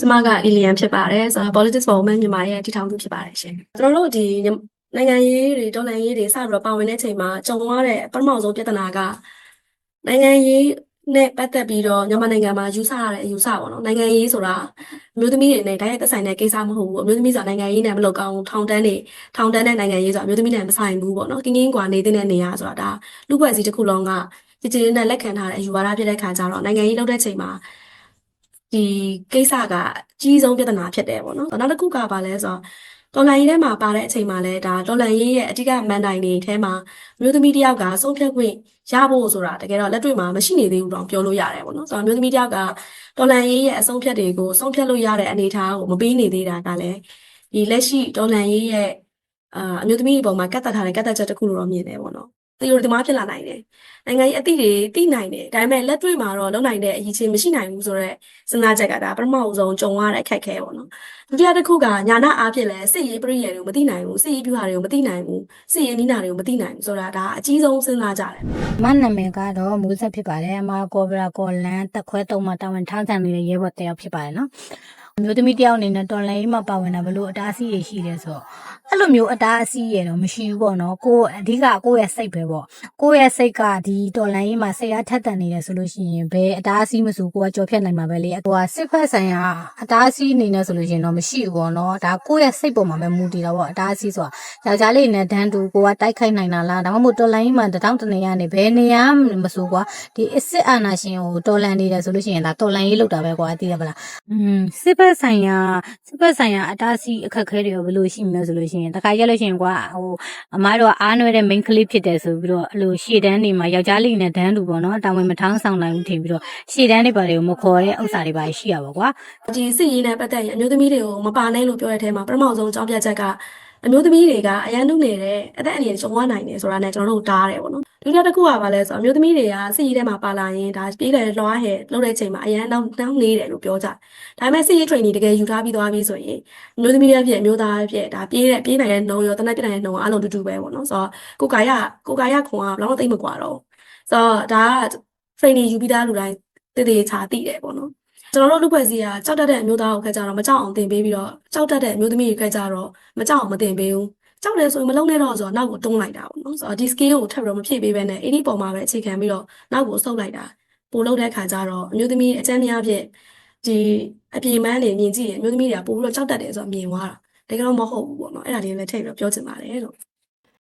ကျမကလီလီယန်ဖြစ်ပါတယ်ဆိုတော့ politics for women မြန်မာရဲ့တည်ထောင်သူဖြစ်ပါတယ်ရှင်ကျွန်တော်တို့ဒီနိုင်ငံရေးတွေဒေါ်လာရေးတွေစပြီးတော့ပါဝင်တဲ့အချိန်မှာကြုံရတဲ့ပထမဆုံးပြဿနာကနိုင်ငံရေး နဲ့ပတ်သက်ပြီးတော့မြန်မာနိုင်ငံမှာယူဆရတဲ့အယူဆပေါ့နော်နိုင်ငံရေးဆိုတာအမျိုးသမီးတွေနဲ့တိုက်ရိုက်သက်ဆိုင်တဲ့ကိစ္စမဟုတ်ဘူးအမျိုးသမီးဆိုတာနိုင်ငံရေးနဲ့မလုပ်ကောင်းထောင်တန်းနေထောင်တန်းတဲ့နိုင်ငံရေးဆိုတာအမျိုးသမီးနဲ့မဆိုင်ဘူးပေါ့နော်ကင်းကင်းကွာနေတဲ့နေရာဆိုတာဒါလူ့ဘွဲ့စီတစ်ခုလုံးကကြည်ကြည်လေးနဲ့လက်ခံထားတဲ့အယူဝါဒဖြစ်တဲ့ခါကျတော့နိုင်ငံရေးလုပ်တဲ့ချိန်မှာဒီကိစ္စကအကြီးဆုံးပြဿနာဖြစ်တယ်ပေါ့နော်။နောက်တစ်ခုကဘာလဲဆိုတော့ တော်လန်ရေးထဲမှာပါတဲ့အချိန်မှာလဲဒါတော်လန်ရေးရဲ့အဓိကမန်တိုင်တွေထဲမှာမျိုးသမီးတစ်ယောက်ကဆုံးဖြတ်ခွင့်ရဖို့ဆိုတာတကယ်တော့လက်တွေ့မှာမရှိနေသေးဘူးတော့ပြောလို့ရတယ်ပေါ့နော်။ဆိုတော့မျိုးသမီးတစ်ယောက်ကတော်လန်ရေးရဲ့အဆုံးဖြတ်တွေကိုဆုံးဖြတ်လို့ရတဲ့အနေအထားကိုမပေးနေသေးတာကလည်းဒီလက်ရှိတော်လန်ရေးရဲ့အာအမျိုးသမီးတွေပေါ်မှာကတ်သက်ထားတဲ့ကတ်သက်ချက်တစ်ခုလိုတော့မြင်တယ်ပေါ့နော်။ သေရိုဒီမားဖြစ်လာနိုင်တယ်။နိုင်ငံရေးအသည့်တွေသိနိုင်တယ်။ဒါပေမဲ့လက်တွေ့မှာတော့လုံနိုင်တဲ့အရေးချင်းမရှိနိုင်ဘူးဆိုတော့စဉ်းစားချက်ကဒါပထမအဆုံးကြုံရတဲ့အခက်အခဲပေါ့နော်ဒုတိယတစ်ခုကညာနာအားဖြင့်လဲစစ်ရေးပရိယေတွေကိုမသိနိုင်ဘူးစစ်ရေးပြူဟာတွေကိုမသိနိုင်ဘူးစစ်ရေးနီးနာတွေကိုမသိနိုင်ဘူးဆိုတာဒါအကြီးဆုံးစဉ်းစားကြတယ်အမနာမည်ကတော့မူဆက်ဖြစ်ပါတယ်အမကောဗရာကောလန်တက်ခွဲတုံးမှာတာဝန်ထမ်းဆောင်နေတဲ့ရဲဘော်တယောက်ဖြစ်ပါတယ်နော် အမျိုးသမီးတယောက်အနေနဲ့တော်လိုင်းမှာပါဝင်တာဘလို့အတားအဆီးရရှိတယ်ဆိုတော့အဲ့လိုမျိုးအတားအဆီးရတော့မရှိဘူးပေါ့နော်ကိုအဓိကကိုယ့်ရဲ့စိတ်ပဲပေါ့ကိုယ့်ရဲ့စိတ်ကဒီတော်လိုင်းမှာစိတ်အားထက်သန်နေတယ်ဆိုလို့ရှိရင်ဘယ်အတားအဆီးမဆိုကိုကကြော်ဖြတ်နိုင်မှာပဲလေကိုကစစ်ဖက်ဆိုင်ရာအတားအဆီးအနေနဲ့ဆိုလို့ရှိရင်တော့မရှိဘူးပေါ့နော်ဒါကိုယ့်ရဲ့စိတ်ပေါ်မှာပဲမူတည်တာပေါ့အတားအဆီးဆိုတာယောက်ျားလေးနဲ့ဒန်းတူကိုကတိုက်ခိုက်နိုင်တာလားဒါမှမဟုတ်တော်လိုင်းမှာတထောင်တနေရနေဘယ်နေရာမဆိုကွာဒီအစ်စ်အာနာရှင်ကိုတော်လန်နေတယ်ဆိုလို့ရှိရင်ဒါတော်လန်ရေးလောက်တာပဲကွာသိရပါလားอืมစစ်ဖက်ဆိုင်ရာစစ်ဖက်ဆိုင်ရာအတားအဆီးအခက်အခဲတွေရောဘယ်လိုရှိမလဲဆိုလို့ရှိရင်တခါရက်လို့ရှိရင်ကွာဟိုအမားတို့ကအားနွဲတဲ့ main clip ဖြစ်တယ်ဆိုပြီးတော့အဲ့လိုရှေ့တန်းတွေမှာယောက်ျားလေးနဲ့ဒန်းတူပေါ့နော်တာဝန်မထမ်းဆောင်နိုင်ဘူးထင်ပြီးတော့ရှေ့တန်းတွေပါတွေကိုမခေါ်တဲ့ဥစ္စာတွေပါရှိရပါကွာဒီစစ်ရေးနဲ့ပတ်သက်ရင်အမျိုးသမီးတွေကိုမပါနဲ့လို့ပြောတဲ့အထဲမှာပထမဆုံးအကြောင်းပြချက်က အမျိုးသမီးတွေကအရန်နုနေတဲ့အသက်အန္တရာယ်ကြုံရနိုင်တယ်ဆိုတာနဲ့ကျွန်တော်တို့တားတယ်ပေါ့နော်ဒုတိယတစ်ခုကဘာလဲဆိုတော့အမျိုးသမီးတွေကစစ်ရေးထဲမှာပါလာရင်ဒါပြေးတယ်လွှားဟဲ့လုပ်တဲ့အချိန်မှာအရန်နောက်နောက်နေတယ်လို့ပြောကြတယ်ဒါပေမဲ့စစ်ရေး training တကယ်ယူထားပြီးသွားပြီဆိုရင်အမျိုးသမီးတွေဖြစ်အမျိုးသားတွေဖြစ်ဒါပြေးတဲ့ပြေးနိုင်တဲ့နှုံရောတနက်ပြနိုင်တဲ့နှုံအားလုံးတူတူပဲပေါ့နော်ဆိုတော့ကိုကာယကိုကာယခွန်ကဘယ်တော့မှသိမ့်မကွာတော့ဘူးဆိုတော့ဒါက training ယူပြီးသားလူတိုင်းတည်တည်ချာသိတယ်ပေါ့နော် ကျွန်တော်တို့လူဖွဲ့စည်းကကြောက်တတ်တဲ့အမျိုးသားကိုခက်ကြတော့မကြောက်အောင်သင်ပေးပြီးတော့ကြောက်တတ်တဲ့အမျိုးသမီးကိုခက်ကြတော့မကြောက်အောင်မသင်ပေးဘူးကြောက်တယ်ဆိုရင်မလုံးနဲ့တော့ဆိုတော့နောက်ကိုတွန်းလိုက်တာပေါ့နော်ဆိုတော့ဒီ skill ကိုထပ်ပြီးတော့မဖြည့်ပေးဘဲနဲ့အဲ့ဒီပုံမှာပဲအခြေခံပြီးတော့နောက်ကိုဆုပ်လိုက်တာပို့လုပ်တဲ့ခါကျတော့အမျိုးသမီးအကျဉ်းများဖြင့်ဒီအပြေမန်းနေမြင်ကြည့်ရင်အမျိုးသမီးတွေကပို့ပြီးတော့ကြောက်တတ်တယ်ဆိုတော့မြင်သွားတာတကယ်တော့မဟုတ်ဘူးပေါ့နော်အဲ့ဒါလေးလည်းထည့်ပြီးတော့ပြောချင်ပါတယ်လို့